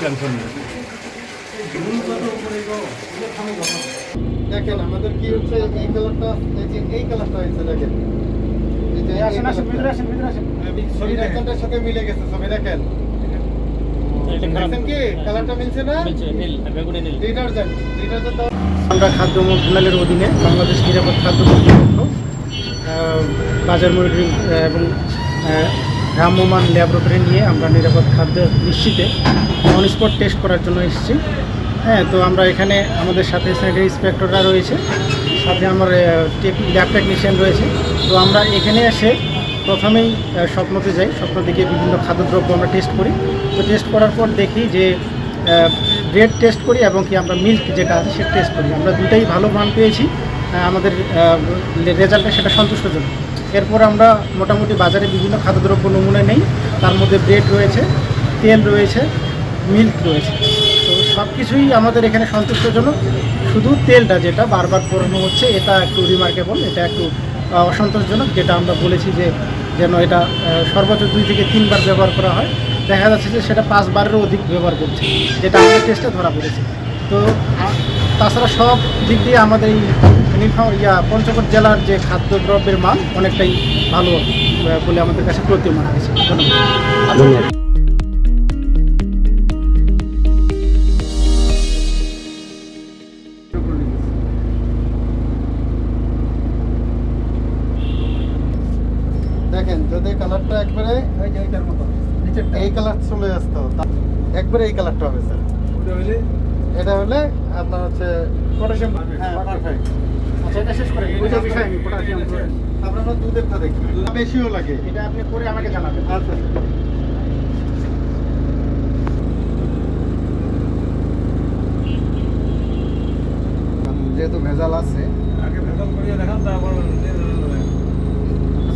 Tension নেই। দেখেন আমাদের কি হচ্ছে এই কালারটা এই যে এই কালারটা হয়েছে দেখেন। সাথে মিলে গেছে ছবি দেখেন। দেখছেন কি? কালারটা মিলছে না? ডিটারজেন্ট ডিটারজেন্ট আমরা খাদ্য মন্ত্রণালয়ের অধীনে বাংলাদেশ নিরাপদ খাদ্য কর্তৃপক্ষ বাজার মনিটরিং এবং ভ্রাম্যমান ল্যাবরেটরি নিয়ে আমরা নিরাপদ খাদ্য নিশ্চিতে অনস্পট টেস্ট করার জন্য এসেছি। হ্যাঁ তো আমরা এখানে আমাদের সাথে স্যানিটারি ইন্সপেক্টররা রয়েছে, সাথে আমার ল্যাব টেকনিশিয়ান রয়েছে। তো আমরা এখানে এসে প্রথমেই স্বপ্নতে যাই স্বপ্ন থেকে বিভিন্ন খাদ্যদ্রব্য আমরা টেস্ট করি। তো টেস্ট করার পর দেখি যে ব্রেড টেস্ট করি এবং কি আমরা মিল্ক যেটা আছে সেটা টেস্ট করি। আমরা দুটাই ভালো মান পেয়েছি। আমাদের রেজাল্টে সেটা সন্তুষ্টজনক। এরপর আমরা মোটামুটি বাজারে বিভিন্ন খাদ্যদ্রব্য নমুনা নেই। তার মধ্যে ব্রেড রয়েছে, তেল রয়েছে, মিল্ক রয়েছে। তো সব কিছুই আমাদের এখানে সন্তুষ্টজনক। শুধু তেলটা যেটা বারবার পড়ানো হচ্ছে, এটা একটু রিমার্কেবল এটা একটু অসন্তোষজনক, যেটা আমরা বলেছি যে, যেন এটা সর্বোচ্চ দুই থেকে তিনবার ব্যবহার করা হয়। দেখা যাচ্ছে যে সেটা পাঁচবারেরও অধিক ব্যবহার করছে, যেটা আমাদের টেস্টে ধরা পড়েছে। তো তাছাড়া সব দিক দিয়ে আমাদের এই নীলফামারী ইয়া পঞ্চগড় জেলার যে খাদ্যদ্রব্যের মান অনেকটাই ভালো বলে আমাদের কাছে প্রতীয়মান হয়েছে। ধন্যবাদ। দেখেন যদি কালারটা একবারে ওই যে এইটার মতো এই কালার চলে আসতো তা- একবারে এই কালারটা হবে স্যার। এটা হলে আপনার হচ্ছে পটাশিয়াম হ্যাঁ পারফেক্ট আচ্ছা এটা শেষ করে ওইটা বিষয় আমি পটাশিয়াম আপনারা দুধেরটা দেখবেন বেশিও লাগে। এটা আপনি করে আমাকে জানাবেন। আচ্ছা যেহেতু ভেজাল আছে আগে ভেজাল করিয়ে দেখান তারপর